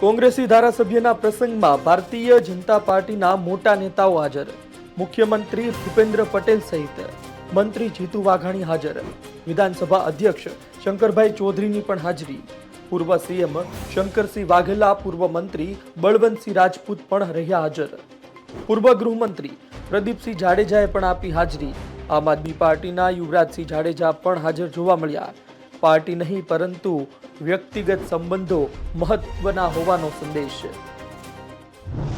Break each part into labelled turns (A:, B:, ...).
A: કોંગ્રેસી ધારાસભ્યના પ્રસંગમાં ભારતીય જનતા પાર્ટીના મોટા નેતાઓ હાજર. મુખ્યમંત્રી ભૂપેન્દ્ર પટેલ સહિત મંત્રી જીતુ વાઘાણી હાજર. વિધાનસભા અધ્યક્ષ શંકરભાઈ ચૌધરીની પણ હાજરી. પૂર્વ સીએમ શંકરસિંહ વાઘેલા, પૂર્વ મંત્રી બળવંતસિંહ રાજપૂત પણ રહ્યા હાજર. પૂર્વ ગૃહમંત્રી પ્રદીપસિંહ જાડેજાએ પણ આપી હાજરી. આમ આદમી પાર્ટીના યુવરાજસિંહ જાડેજા પણ હાજર જોવા મળ્યા. પાર્ટી નહીં, પરંતુ વ્યક્તિગત સંબંધો મહત્વના હોવાનો સંદેશ છે.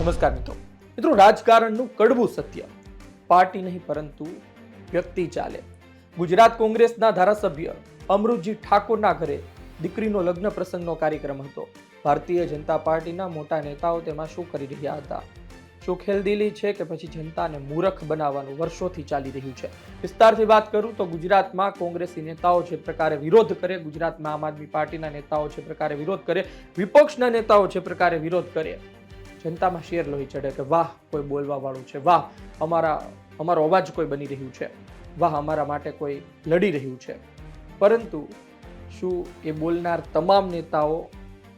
A: નમસ્કાર મિત્રો. મિત્રો, રાજકારણનું કડવું સત્ય. પાર્ટી નહીં, પરંતુ વ્યક્તિ ચાલે. ગુજરાત કોંગ્રેસના ધારાસભ્ય અમૃતજી ઠાકોરના ઘરે દીકરીનો લગ્ન પ્રસંગનો કાર્યક્રમ હતો. ભારતીય જનતા પાર્ટીના મોટા નેતાઓ તેમાં શું કરી રહ્યા હતા? શું દિલી છે કે પછી જનતાને મૂરખ બનાવવાનું વર્ષોથી ચાલી રહ્યું છે. વિસ્તારથી વાત કરું તો ગુજરાતમાં કોંગ્રેસી નેતાઓ જે પ્રકારે વિરોધ કરે, ગુજરાતમાં આમ આદમી પાર્ટીના નેતાઓ જે પ્રકારે વિરોધ કરે, વિપક્ષના નેતાઓ જે પ્રકારે વિરોધ કરે, જનતામાં શેર લોહી ચડે કે વાહ, કોઈ બોલવા વાળું છે, વાહ, અમારા, અમારો અવાજ કોઈ બની રહ્યું છે, વાહ, અમારા માટે કોઈ લડી રહ્યું છે. પરંતુ શું એ બોલનાર તમામ નેતાઓ,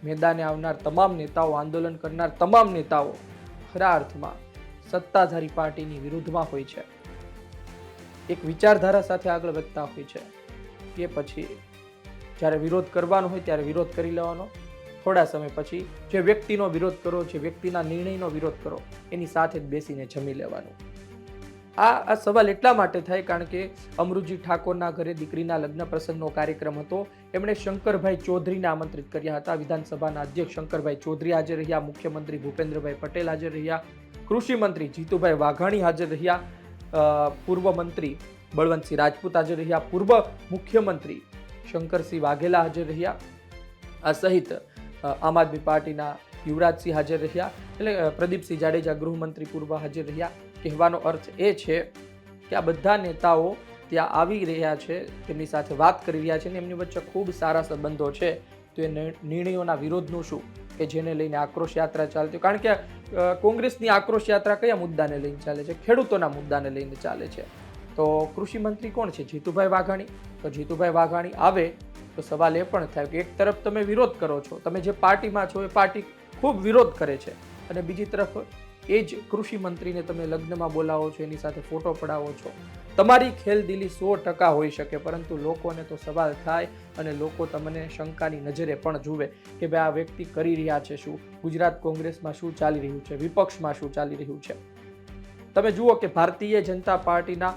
A: મેદાને આવનાર તમામ નેતાઓ, આંદોલન કરનાર તમામ નેતાઓ ખરા અર્થમાં સત્તાધારી પાર્ટીની વિરુદ્ધમાં હોય છે. એક વિચારધારા સાથે આગળ વધતા હોય છે. કે પછી જ્યારે વિરોધ કરવાનો હોય ત્યારે વિરોધ કરી લેવાનો. થોડા સમય પછી જે વ્યક્તિનો વિરોધ કરો, જે વ્યક્તિના નિર્ણયનો વિરોધ કરો, એની સાથે જ બેસીને જમી લેવાનું. આ આ સવાલ એટલા માટે થાય કારણ કે અમૃતજી ઠાકોરના ઘરે દીકરીના લગ્ન પ્રસંગનો કાર્યક્રમ હતો. એમણે શંકરભાઈ ચૌધરીને આમંત્રિત કર્યા હતા. વિધાનસભાના અધ્યક્ષ શંકરભાઈ ચૌધરી હાજર રહ્યા. મુખ્યમંત્રી ભૂપેન્દ્રભાઈ પટેલ હાજર રહ્યા. કૃષિ મંત્રી જીતુભાઈ વાઘાણી હાજર રહ્યા. પૂર્વ મંત્રી બળવંતસિંહ રાજપૂત હાજર રહ્યા. પૂર્વ મુખ્યમંત્રી શંકરસિંહ વાઘેલા હાજર રહ્યા. આ સહિત આમ આદમી પાર્ટીના યુવરાજસિંહ હાજર રહ્યા. એટલે પ્રદીપસિંહ જાડેજા ગૃહમંત્રી પૂર્વ હાજર રહ્યા. કહેવાનો અર્થ એ છે કે આ બધા નેતાઓ ત્યાં આવી રહ્યા છે, તેમની સાથે વાત કરી રહ્યા છે અને એમની વચ્ચે ખૂબ સારા સંબંધો છે. તો એ નિર્ણયોના વિરોધનું શું? કે જેને લઈને આક્રોશ યાત્રા ચાલતી. કારણ કે કોંગ્રેસની આક્રોશ યાત્રા કયા મુદ્દાને લઈને ચાલે છે? ખેડૂતોના મુદ્દાને લઈને ચાલે છે. તો કૃષિ મંત્રી કોણ છે? જીતુભાઈ વાઘાણી. તો જીતુભાઈ વાઘાણી આવે તો સવાલ એ પણ થાય કે એક તરફ તમે વિરોધ કરો છો, તમે જે પાર્ટીમાં છો એ પાર્ટી ખૂબ વિરોધ કરે છે અને બીજી તરફ એ જ કૃષિ મંત્રીને તમે લગ્નમાં બોલાવો છો, એની સાથે ફોટો પડાવો છો. તમારી ખેલદિલી સો ટકા હોઈ શકે, પરંતુ લોકોને તો સવાલ થાય અને લોકો તમને શંકાની નજરે પણ જુએ કે ભાઈ આ વ્યક્તિ કરી રહ્યા છે શું? ગુજરાત કોંગ્રેસમાં શું ચાલી રહ્યું છે? વિપક્ષમાં શું ચાલી રહ્યું છે? તમે જુઓ કે ભારતીય જનતા પાર્ટીના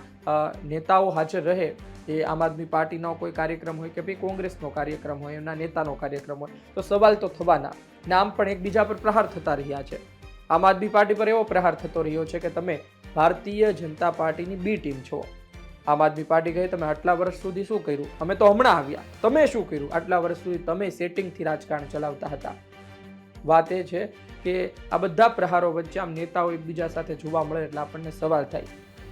A: નેતાઓ હાજર રહે. એ આમ આદમી પાર્ટીનો કોઈ કાર્યક્રમ હોય કે ભાઈ કોંગ્રેસનો કાર્યક્રમ હોય, એમના નેતાનો કાર્યક્રમ હોય, તો સવાલ તો થવાના. નામ પણ એકબીજા પર પ્રહાર થતા રહ્યા છે. આમ આદમી પાર્ટી પર એવો પ્રહાર થતો રહ્યો છે કે તમે ભારતીય જનતા પાર્ટીની બી ટીમ છો. આમ આદમી પાર્ટી કહે, તમે આટલા વર્ષ સુધી શું કર્યું? અમે તો હમણાં આવ્યા. તમે શું કર્યું? આટલા વર્ષ સુધી તમે સેટિંગથી રાજકારણ ચલાવતા હતા. વાત એ છે કે આ બધા પ્રહારો વચ્ચે આમ નેતાઓ એકબીજા સાથે જોવા મળે એટલે આપણને સવાલ થાય.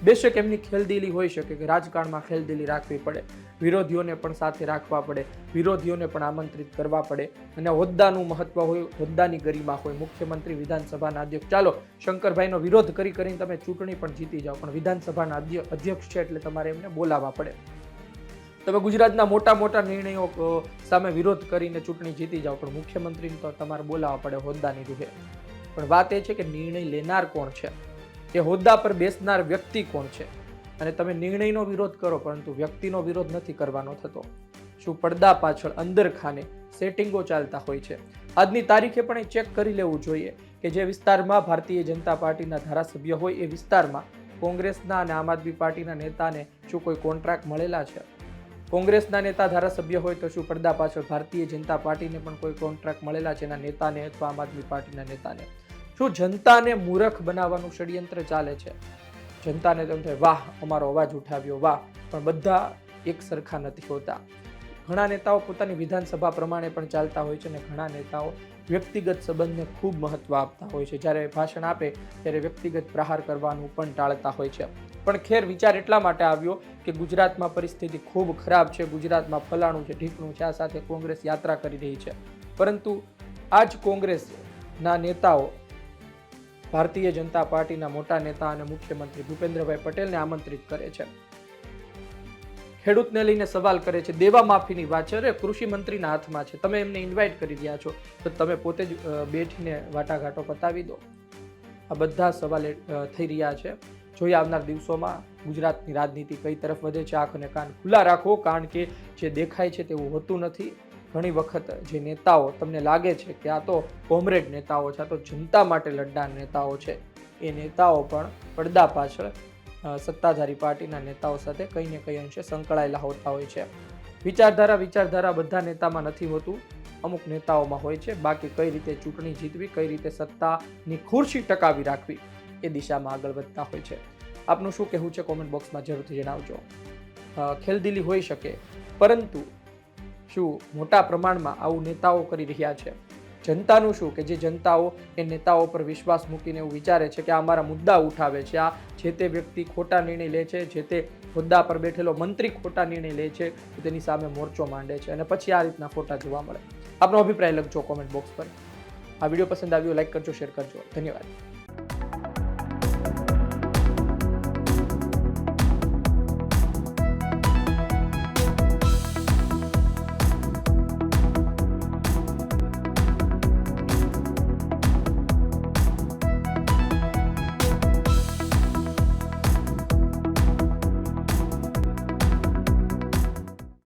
A: બેશક એમની ખેલદીલી હોઈ શકે કે રાજકારણમાં ખેલદીલી રાખવી પડે. વિરોધીઓને પણ સાથે રાખવા પડે, વિરોધીઓને પણ આમંત્રિત કરવા પડે અને હોદ્દાનું મહત્વ હોય, હોદ્દાની ગરિમા હોય, મુખ્યમંત્રી વિધાનસભાના અધ્યક્ષ. ચાલો, શંકરભાઈનો વિરોધ કરી કરીને તમે ચૂંટણી પણ જીતી જાઓ, પણ વિધાનસભાના અધ્ય- અધ્યક્ષ છે એટલે તમારે એમને બોલાવવા પડે. તમે ગુજરાતના મોટા મોટા નિર્ણયો સામે વિરોધ કરીને ચૂંટણી જીતી જાઓ, પણ મુખ્યમંત્રીને તો તમારે બોલાવવા પડે હોદ્દાની રૂહે. પણ વાત એ છે કે નિર્ણય લેનાર કોણ છે? એ હોદ્દા પર બેસનાર વ્યક્તિ કોણ છે? અને તમે નિર્ણયનો વિરોધ કરો, પરંતુ વ્યક્તિનો વિરોધ નથી કરવાનો થતો. શું પડદા પાછળ અંદર ખાને સેટિંગો ચાલતા હોય છે? આજની તારીખે પણ એ ચેક કરી લેવું જોઈએ કે જે વિસ્તારમાં ભારતીય જનતા પાર્ટીના ધારાસભ્ય હોય એ વિસ્તારમાં કોંગ્રેસના અને આમ આદમી પાર્ટીના નેતાને શું કોઈ કોન્ટ્રાક્ટ મળેલા છે? કોંગ્રેસના નેતા ધારાસભ્ય હોય તો શું પડદા પાછળ ભારતીય જનતા પાર્ટીને પણ કોઈ કોન્ટ્રાક્ટ મળેલા છે એના નેતાને અથવા આમ આદમી પાર્ટીના નેતાને? શું જનતાને મૂરખ બનાવવાનું ષડયંત્ર ચાલે છે? જનતાને તેમ થાય, વાહ, અમારો અવાજ ઉઠાવ્યો, વાહ. પણ બધા એક સરખા નથી હોતા. ઘણા નેતાઓ પોતાની વિધાનસભા પ્રમાણે પણ ચાલતા હોય છે અને ઘણા નેતાઓ વ્યક્તિગત સંબંધને ખૂબ મહત્ત્વ આપતા હોય છે. જ્યારે ભાષણ આપે, ત્યારે વ્યક્તિગત પ્રહાર કરવાનું પણ ટાળતા હોય છે. પણ ખેર વિચાર એટલા માટે આવ્યો કે ગુજરાતમાં પરિસ્થિતિ ખૂબ ખરાબ છે. ગુજરાતમાં ફલાણું છે, ઢીકણું છે. આ સાથે કોંગ્રેસ યાત્રા કરી રહી છે. પરંતુ આ જ કોંગ્રેસના નેતાઓ ભારતીય જનતા પાર્ટીના મોટા નેતા અને મુખ્યમંત્રી ભૂપેન્દ્રભાઈ પટેલને આમંત્રિત કરે છે. ખેડૂતને લઈને સવાલ કરે છે, દેવા માફીની વાત અરે કૃષિ મંત્રીના હાથમાં છે. તમે એમને ઇન્વાઇટ કરી રહ્યા છો, તો તમે પોતે જ બેઠીને વાટાઘાટો પતાવી દો. આ બધા સવાલ થઈ રહ્યા છે. જોઈએ આવનાર દિવસોમાં ગુજરાતની રાજનીતિ કઈ તરફ વધે છે, આંખ અને કાન ખુલ્લા રાખો, કારણ કે જે દેખાય છે તેવું હોતું નથી. ઘણી વખત જે નેતાઓ તમને લાગે છે કે આ તો કોમરેડ નેતાઓ છે, આ તો જનતા માટે લડનાર નેતાઓ છે, એ નેતાઓ પણ પડદા પાછળ સત્તાધારી પાર્ટીના નેતાઓ સાથે કંઈ ને કંઈ અંશે સંકળાયેલા હોતા હોય છે. વિચારધારા વિચારધારા બધા નેતામાં નથી હોતું. અમુક નેતાઓમાં હોય છે, બાકી કઈ રીતે ચૂંટણી જીતવી, કઈ રીતે સત્તાની ખુરશી ટકાવી રાખવી, એ દિશામાં આગળ વધતા હોય છે. આપનું શું કહેવું છે કોમેન્ટ બોક્સમાં જરૂરથી જણાવજો. ખેલદીલી હોઈ શકે, પરંતુ શું મોટા પ્રમાણમાં આવું નેતાઓ કરી રહ્યા છે? જનતાનું શું? કે જે જનતાઓ, એ નેતાઓ પર વિશ્વાસ મૂકીને એવું વિચારે છે કે આ અમારા મુદ્દા ઉઠાવે છે, આ જે તે વ્યક્તિ ખોટા નિર્ણય લે છે, જે તે હોદ્દા પર બેઠેલો મંત્રી ખોટા નિર્ણય લે છે તેની સામે મોરચો માંડે છે અને પછી આ રીતના ફોટા જોવા મળે. આપનો અભિપ્રાય લખજો કોમેન્ટ બોક્સ પર. આ વીડિયો પસંદ આવ્યો લાઈક કરજો શેર કરજો. ધન્યવાદ.